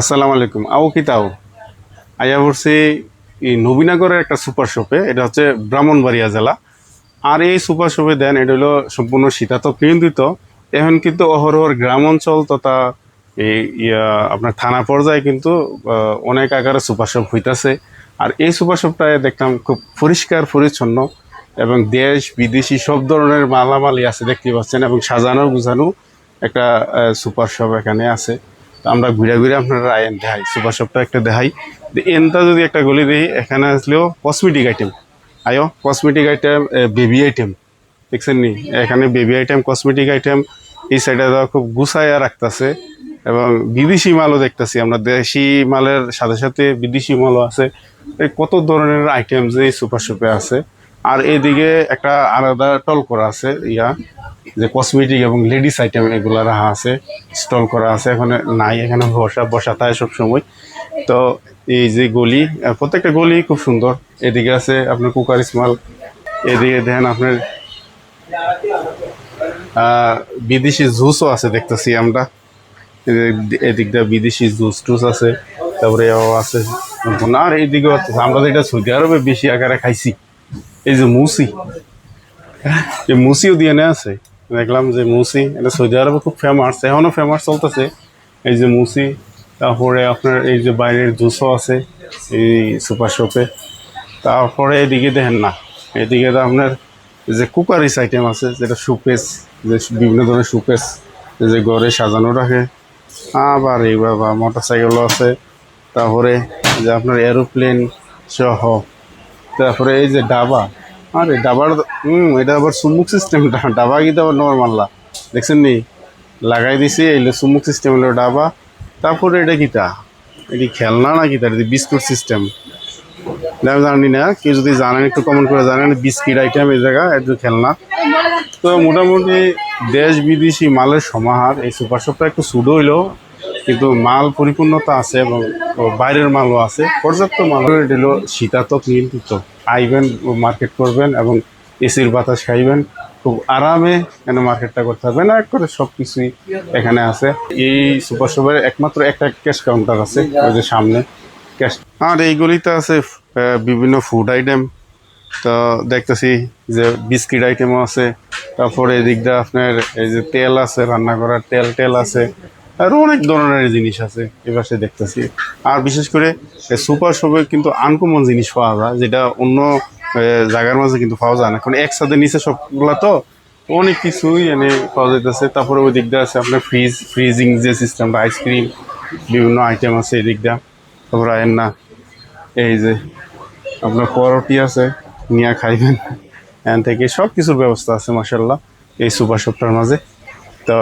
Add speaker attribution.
Speaker 1: আসসালামু আলাইকুম। আও কি তাও? আইয়া পড়ছি এই নবীনগরের একটা সুপার শপে, এটা হচ্ছে ব্রাহ্মণবাড়িয়া জেলা। আর এই সুপার শপে দেন, এটা হলো সম্পূর্ণ শীতাতপ নিয়ন্ত্রিত। এখন কিন্তু অহরহর গ্রাম অঞ্চল তথা এই ইয়া, আপনার থানা পর্যায়ে কিন্তু অনেক আকারে সুপার শপ হইতাছে। আর এই সুপার শপটায় দেখলাম খুব পরিষ্কার, পরিচ্ছন্ন এবং দেশ, বিদেশি সব ধরনের মালামালি আছে, দেখতে পাচ্ছেন, এবং সাজানো গুছানো একটা সুপার শপ এখানে আছে। তো আমরা ঘুরে ঘুরে আপনারা আইন দেখাই, সুপার শপটা একটা দেখাই। এনটা যদি একটা গলি দিই এখানে আসলেও কসমেটিক আইটেম আয়ো কসমেটিক আইটেম বেবি আইটেম দেখছেন নি? এখানে বেবি আইটেম কসমেটিক আইটেম এই সাইডে দেওয়া খুব গুছাইয়া রাখতেছে। এবং বিদেশি মালও দেখতেছি আমরা। দেশি মালের সাথে সাথে বিদেশি মালও আছে। কত ধরনের আইটেম যে সুপার শপে আছে? আর এদিকে একটা আলাদা টল করা আছে, ইয়া, যে কসমেটিক এবং লেডিস আইটেম এগুলো রাখা আছে, স্টল করা আছে, এখানে নাই, এখানে বসা বসা থাকে সবসময়। তো এই যে গলি প্রত্যেকটা গলি খুব সুন্দর। এদিকে আছে আপনার কুকার স্মাল, এদিকে দেখেন আপনার বিদেশি জুসও আছে, দেখতেছি আমরা। এদিক- এদিক দিয়ে বিদেশি জুস টুস আছে, তারপরে আছে। আর এইদিকেও আমরা যেটা সৌদি আরবে বেশি আকারে খাইছি। এই যে মুসি। এই মুসিও দিয়ে নেওয়া আছে। দেখলাম যে মুসি, এটা সৌদি আরবে খুব ফেমাস এখনও ফেমাস চলতেছে। এই যে মুসি, তারপরে আপনার এই যে বাইরের জুসও আছে, এই সুপার শপে। তারপরে এদিকে দেখেন না, এদিকে তো আপনার যে কুকারিস আইটেম আছে, যেটা সুপেস যে বিভিন্ন ধরনের সুপেস যে ঘরে সাজানো রাখে আবার এই বাবা মোটর সাইকেলও আছে। তারপরে যে আপনার এরোপ্লেন সহ তারপরে এই যে ডাবা, আরে ডাবার হুম এটা আবার সুমুক সিস্টেম ডাবা কিন্তু আবার নর্মাল দেখছেন নি? লাগাই দিছি, এই সুমুক সিস্টেম হলো ডাবা। তারপরে এটা কিটা? এটি খেলনা না কিটা? এটা বিস্কুট সিস্টেম আমি জানি না, কেউ যদি জানেন, একটু কমেন্ট করে জানেন, বিস্কিট আইটেম এই জায়গা একটু খেলনা। তো মোটামুটি দেশ বিদেশি মালের সমাহার, এই সুপার শপটা একটু সুডো হইলেও কিন্তু মাল পরিপূর্ণতা আছে এবং বাইরের মালও আছে। পর্যাপ্ত মাল হলো শীতাতপ নিয়ন্ত্রিত। আইবেন মার্কেট করবেন এবং এসির বাতাস খাইবেন। খুব আরামে এখানে মার্কেটটা করতে হবে? না, এক করে সব কিছুই এখানে আছে। এই সুপার শপের একমাত্র একটা ক্যাশ কাউন্টার আছে, ওই যে সামনে। ক্যাশ আর এইগুলিতে আছে বিভিন্ন ফুড আইটেম তো দেখতেছি যে বিস্কিট আইটেমও আছে। তারপরে এদিকটা আপনার এই যে তেল আছে, রান্না করার তেল টেল আছে। আরও অনেক ধরনের জিনিস আছে এপাশে দেখতেছি। আর বিশেষ করে সুপার শপে কিন্তু আনকমন জিনিস পাওয়া যায়, যেটা অন্য জায়গার মাঝে কিন্তু পাওয়া যায় না। কারণ একসাথে নিচে সবগুলা তো অনেক কিছুই এনে পাওয়া যাইতেছে। তারপরে ওই দিকটা আছে আপনার ফ্রিজ, ফ্রিজিং যে সিস্টেমটা, আইসক্রিম, বিভিন্ন আইটেম আছে এই দিকটা। তারপরে আয়েন না, এই যে আপনার পরোটি আছে, নিয়ে খাইবেন। এখান থেকে সব কিছুর ব্যবস্থা আছে মাসাল্লাহ এই সুপার শপটার মাঝে। তো